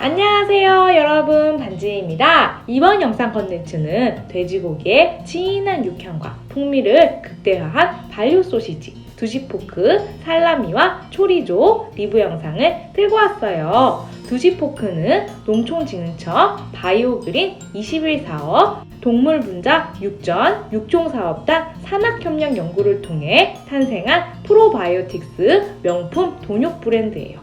안녕하세요 여러분. 반지입니다. 이번 영상 컨텐츠는 돼지고기의 진한 육향과 풍미를 극대화한 발효 소시지 두시포크, 살라미와 초리조 리뷰 영상을 들고 왔어요. 두시포크는 농촌진흥청 바이오그린 21 사업 동물분자 육전 육종사업단 산학협력 연구를 통해 탄생한 프로바이오틱스 명품 돈육 브랜드예요.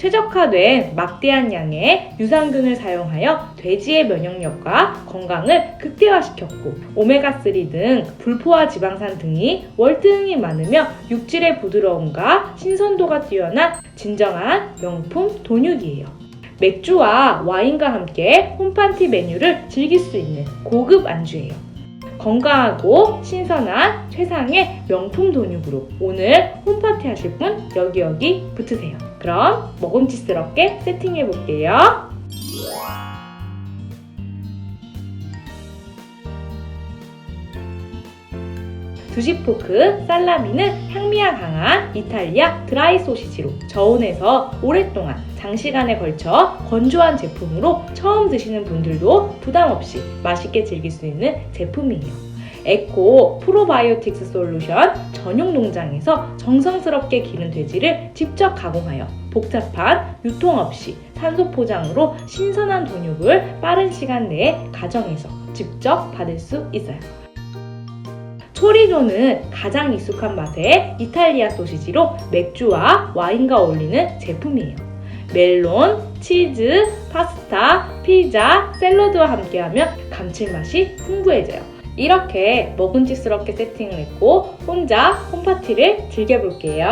최적화된 막대한 양의 유산균을 사용하여 돼지의 면역력과 건강을 극대화시켰고 오메가3 등 불포화 지방산 등이 월등히 많으며 육질의 부드러움과 신선도가 뛰어난 진정한 명품 돈육이에요. 맥주와 와인과 함께 홈파티 메뉴를 즐길 수 있는 고급 안주예요. 건강하고 신선한 최상의 명품 돈육으로 오늘 홈파티 하실 분 여기 여기 붙으세요. 그럼 먹음직스럽게 세팅해 볼게요. 두시포크 살라미는 향미가 강한 이탈리아 드라이 소시지로 저온에서 오랫동안 장시간에 걸쳐 건조한 제품으로 처음 드시는 분들도 부담 없이 맛있게 즐길 수 있는 제품이에요. 에코 프로바이오틱스 솔루션 전용 농장에서 정성스럽게 기른 돼지를 직접 가공하여 복잡한 유통 없이 산소 포장으로 신선한 돈육을 빠른 시간 내에 가정에서 직접 받을 수 있어요. 초리조는 가장 익숙한 맛의 이탈리아 소시지로 맥주와 와인과 어울리는 제품이에요. 멜론, 치즈, 파스타, 피자, 샐러드와 함께하면 감칠맛이 풍부해져요. 이렇게 먹음직스럽게 세팅을 했고 혼자 홈파티를 즐겨볼게요.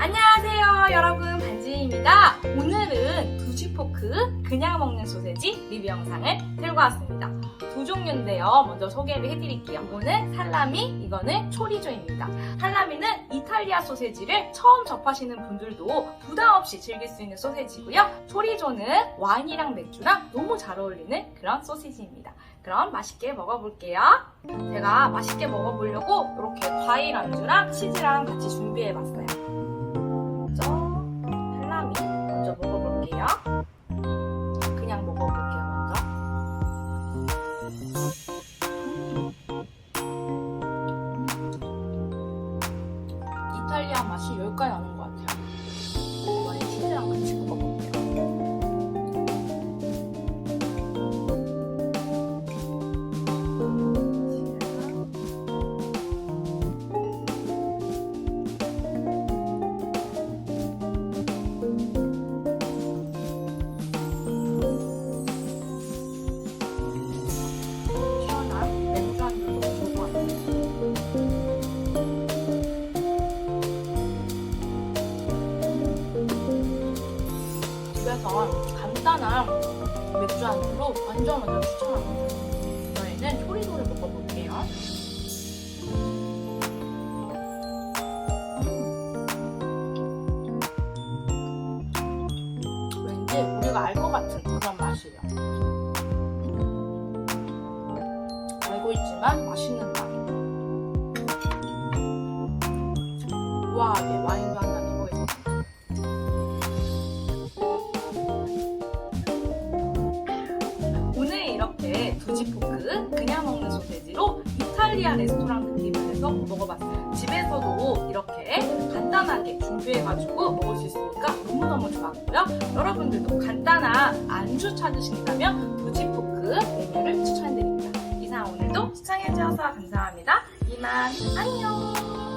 안녕하세요 여러분. 반지입니다. 오늘은 두시포크 그냥 먹는 소세지 리뷰 영상을 들고 왔습니다. 두 종류인데요. 먼저 소개를 해드릴게요. 이거는 살라미 이거는 초리조입니다. 살라미는 이탈리아 소세지를 처음 접하시는 분들도 부담 없이 즐길 수 있는 소세지고요. 초리조는 와인이랑 맥주랑 너무 잘 어울리는 그런 소시지입니다 그럼 맛있게 먹어볼게요 제가 맛있게 먹어보려고 이렇게 과일 안주랑 치즈랑 같이 준비해봤어요 먼저 살라미 먼저 먹어볼게요. 그냥 먹어볼게요, 먼저. 이탈리아 맛이 여기까지 나는 집에서 간단한 맥주 안주로 완전 완전 추천합니다. 저희는 초리소를 먹어볼게요. 왠지 우리가 알 것 같은 그런 맛이에요. 알고 있지만 맛있는 맛. 우아하게 와인도 이렇게 두지포크 그냥 먹는 소세지로 이탈리아 레스토랑 느낌을 내서 먹어봤어요. 집에서도 이렇게 간단하게 준비해가지고 먹을 수 있으니까 너무너무 좋았고요. 여러분들도 간단한 안주 찾으신다면 두지포크 메뉴를 추천드립니다. 이상 오늘도 시청해주셔서 감사합니다. 이만 안녕!